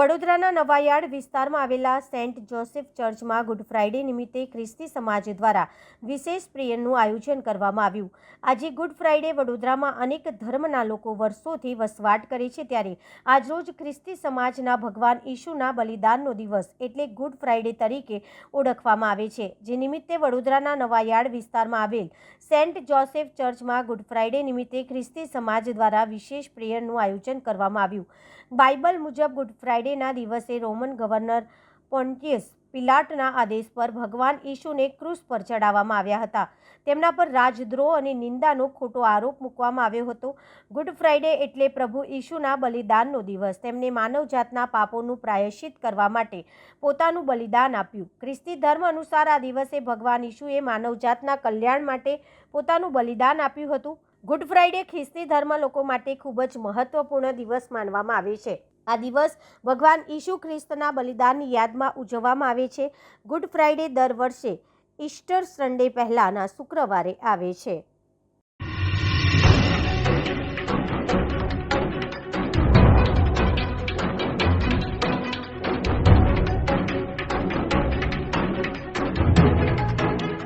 વડોદરાના નવાયાર્ડ વિસ્તારમાં આવેલા સેન્ટ જોસેફ ચર્ચમાં ગુડ ફ્રાઇડે નિમિત્તે ખ્રિસ્તી સમાજ દ્વારા વિશેષ પ્રેયરનું આયોજન કરવામાં આવ્યું. આજે ગુડ ફ્રાઇડે વડોદરામાં અનેક ધર્મના લોકો વર્ષોથી વસવાટ કરે છે ત્યારે આજરોજ ખ્રિસ્તી સમાજના ભગવાન ઈશુના બલિદાનનો દિવસ એટલે ગુડ ફ્રાઇડે તરીકે ઓળખવામાં આવે છે. જે નિમિત્તે વડોદરાના નવાયાર્ડ વિસ્તારમાં આવેલ સેન્ટ જોસેફ ચર્ચમાં ગુડ ફ્રાઇડે નિમિત્તે ખ્રિસ્તી સમાજ દ્વારા વિશેષ પ્રેયરનું આયોજન કરવામાં આવ્યું. બાઇબલ મુજબ ગુડ ફ્રાઇડેના દિવસે રોમન ગવર્નર પોન્ટિયસ પિલાટના આદેશ પર ભગવાન ઈશુને ક્રૂસ પર ચડાવવામાં આવ્યા હતા. તેમના પર રાજદ્રોહ અને નિંદાનો ખોટો આરોપ મૂકવામાં આવ્યો હતો. ગુડ ફ્રાઇડે એટલે પ્રભુ ઈશુના બલિદાનનો દિવસ. તેમને માનવજાતના પાપોનું પ્રાયશ્ચિત કરવા માટે પોતાનું બલિદાન આપ્યું. ખ્રિસ્તી ધર્મ અનુસાર આ દિવસે ભગવાન ઈશુએ માનવજાતના કલ્યાણ માટે પોતાનું બલિદાન આપ્યું હતું. ગુડ ફ્રાઇડે ખ્રિસ્તી ધર્મ લોકો માટે ખૂબ જ મહત્વપૂર્ણ દિવસ માનવામાં આવે છે. આ દિવસ ભગવાન ઈશુ ખ્રિસ્તના બલિદાનની યાદમાં ઉજવવામાં આવે છે. ગુડ ફ્રાઇડે દર વર્ષે ઈસ્ટર સન્ડે પહેલાંના શુક્રવારે આવે છે.